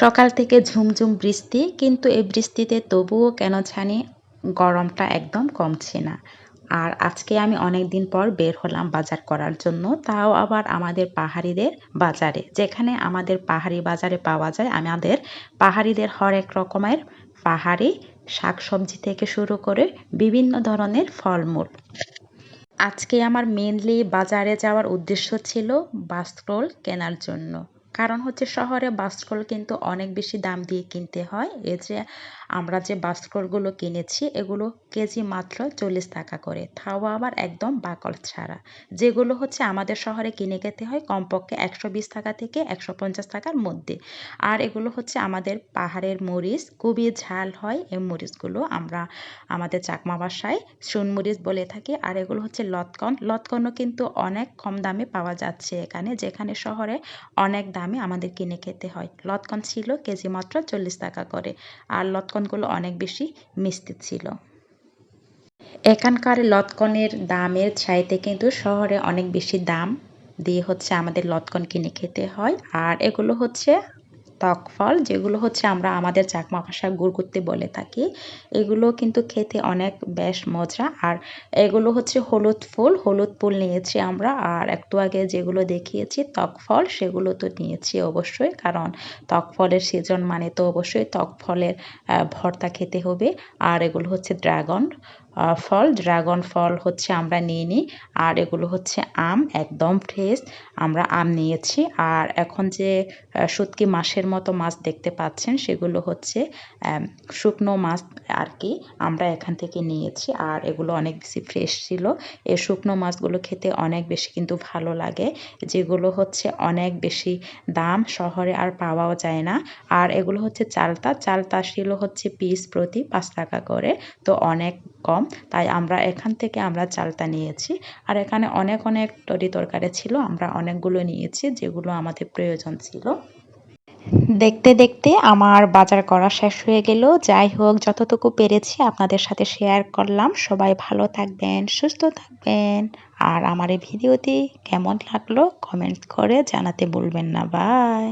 সকাল থেকে ঝুমঝুম বৃষ্টি, কিন্তু এই বৃষ্টিতে তবুও কেন জানি গরমটা একদম কমছে না। আর আজকে আমি অনেক দিন পর বের হলাম বাজার করার জন্য, তাও আবার আমাদের পাহাড়িদের বাজারে। যেখানে আমাদের পাহাড়ি বাজারে পাওয়া যায়, আমাদের পাহাড়িদের হরেক রকমের পাহাড়ি শাকসবজি থেকে শুরু করে বিভিন্ন ধরনের ফলমূল। আজকে আমার মেনলি বাজারে যাওয়ার উদ্দেশ্য ছিল বাস্ত্রোল কেনার জন্য। কারণ হচ্ছে শহরে বাস্কল কিন্তু অনেক বেশি দাম দিয়ে কিনতে হয়। এতে আমরা যে বাস্কলগুলো কিনেছি, এগুলো কেজি মাত্র চল্লিশ টাকা করে। তাও আবার একদম বাকল ছাড়া। যেগুলো হচ্ছে আমাদের শহরে কিনে খেতে হয় কমপক্ষে একশো বিশ টাকা থেকে একশো পঞ্চাশ টাকার মধ্যে। আর এগুলো হচ্ছে আমাদের পাহাড়ের মরিচ, খুবই ঝাল হয় এই মরিচগুলো। আমরা আমাদের চাকমা বাসায় সুনমরিচ বলে থাকি, আর এগুলো হচ্ছে লতকন। লতকনও কিন্তু অনেক কম দামে পাওয়া যাচ্ছে এখানে, যেখানে শহরে অনেক দামে আমাদের কিনে খেতে হয়। লতকন ছিল কেজি মাত্র চল্লিশ টাকা করে। আর লতকনগুলো অনেক বেশি মিষ্টি ছিল। এখানকার লতকনের দামের চাইতে কিন্তু শহরে অনেক বেশি দাম। দিয়ে হচ্ছে আমাদের লতকন কিনে খেতে হয়। আর এগুলো হচ্ছে টক ফল যেগুলো হচ্ছে আমরা আমাদের চাকমা ভাষায় গুড় করতে বলে থাকি, এগুলো কিন্তু খেতে অনেক বেশ মজা। আর এগুলো হচ্ছে হলুদ ফুল হলুদ ফুল নিয়েছি আমরা। আর একটু আগে যেগুলো দেখিয়েছি টক ফল সেগুলো তো নিয়েছি অবশ্যই। কারণ টক ফলের সিজন মানে তো অবশ্যই টক ফলের ভর্তা খেতে হবে। আর এগুলো হচ্ছে ড্রাগন ফল, ড্রাগন ফল হচ্ছে আমরা নিয়ে নিই, আর এগুলো হচ্ছে আম, একদম ফ্রেশ আমরা আম নিয়েছি। আর এখন যে শুটকি মাসের মতো মাছ দেখতে পাচ্ছেন, সেগুলো হচ্ছে শুকনো মাছ আর কি আমরা এখান থেকে নিয়েছি। আর এগুলো অনেক বেশি ফ্রেশ ছিল। এই শুকনো মাছগুলো খেতে অনেক বেশি কিন্তু ভালো লাগে, যেগুলো হচ্ছে অনেক বেশি দাম, শহরে আর পাওয়াও যায় না। আর এগুলো হচ্ছে চালতা চালতা ছিল হচ্ছে পিস প্রতি পাঁচ টাকা করে। তো অনেক কম, তাই আমরা এখান থেকে আমরা চালটা নিয়েছি। আর এখানে অনেক অনেক তরি তরকারি ছিল, আমরা অনেকগুলো নিয়েছি যেগুলো আমাদের প্রয়োজন ছিল। দেখতে দেখতে আমার বাজার করা শেষ হয়ে গেল। যাই হোক, যতটুকু পেরেছি আপনাদের সাথে শেয়ার করলাম। সবাই ভালো থাকবেন, সুস্থ থাকবেন। আর আমার এই ভিডিওটি কেমন লাগল কমেন্ট করে জানাতে বলবেন না। বাই